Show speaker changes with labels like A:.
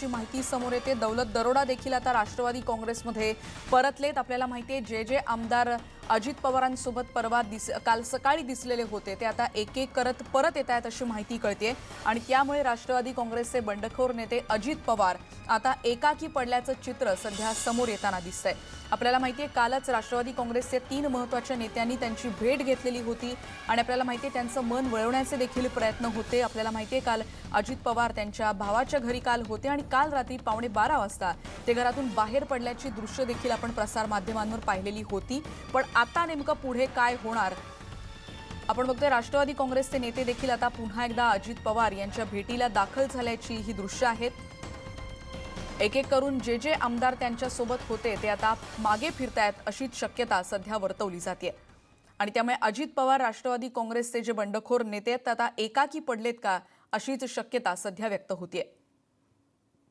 A: अशी माहिती समोर येते. दौलत दरोडा देखील आता राष्ट्रवादी काँग्रेसमध्ये परतलेत. आपल्याला माहिती आहे जे जे आमदार अजित पवारांसोबत परवा दिस काल सकाळी दिसलेले होते. ते आता एक एक करत परत येत आहेत अशी माहिती कळते आणि त्यामुळे राष्ट्रवादी काँग्रेसचे बंडखोर नेते अजित पवार आता एकाकी पडल्याचं चित्र सध्या समोर येताना दिसतंय. आपल्याला माहिती आहे कालच राष्ट्रवादी काँग्रेसचे तीन महत्त्वाच्या नेत्यांनी त्यांची भेट घेतलेली होती. आणि आपल्याला माहिती आहे त्यांचं मन वळवण्याचे देखील प्रयत्न होते. आपल्याला माहिती आहे काल अजित पवार त्यांच्या भावाच्या घरी काल होते. आणि काल रात्री पावणे बारा वाजता ते घरातून बाहेर पडल्याची दृश्य देखील आपण प्रसारमाध्यमांवर पाहिलेली होती. पण आता नेमकं पुढे काय होणार? आपण बघतोय राष्ट्रवादी काँग्रेसचे नेते देखील आता पुन्हा एकदा अजित पवार यांच्या भेटीला दाखल झाल्याची ही दृश्य आहेत. एक एक करून जे जे आमदार त्यांच्यासोबत होते ते आता मागे फिरतायत अशीच शक्यता सध्या वर्तवली जाते आणि त्यामुळे अजित पवार राष्ट्रवादी काँग्रेसचे जे बंडखोर नेते आहेत ते आता एकाकी पडलेत का अशीच शक्यता सध्या व्यक्त होतीये.